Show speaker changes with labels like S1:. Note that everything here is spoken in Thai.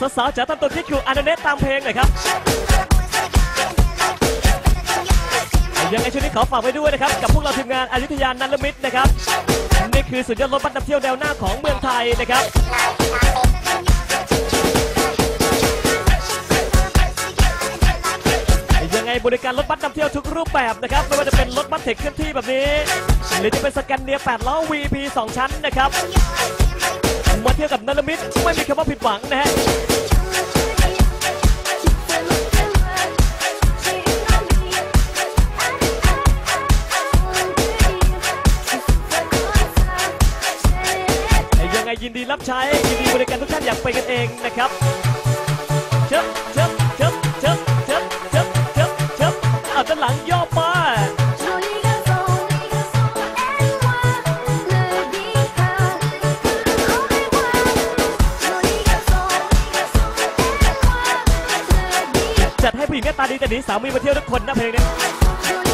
S1: สาวๆจ๋าตามตัวที่คิวอันเนตตามเพลงหน่อยครับยังไงช่วงนี้ขอฝากไว้ด้วยนะครับ กับพวกเราทีมงานอยุธยานันลมิตรนะครับ นี่คือสุดยอดรถบัสนำเที่ยวแนวหน้าของเมืองไทยนะครับยังไงบริการรถบัสนำเที่ยวทุกรูปแบบนะครับ ไม่ว่าจะเป็นรถบัสเทคเคลื่อนที่แบบนี้ หรือจะเป็นสแกนเนีย8ล้อ VP 2 ชั้นนะครับมาเที่ยวกับนัลมิตรไม่มีคำว่าผิดหวังนะฮะ ไงยินดีรับใช้ ยินดีบริการทุกท่านอย่างเป็นกันเองนะครับเชิบเชิบเชิบเชิบเชิบเชิบเชิบเชิบเอาด้านหลังย่อมาจัดให้ผู้หญิงหน้าตาดีแต่หนีสามีมาเที่ยวทุกคนนะเพลงนี้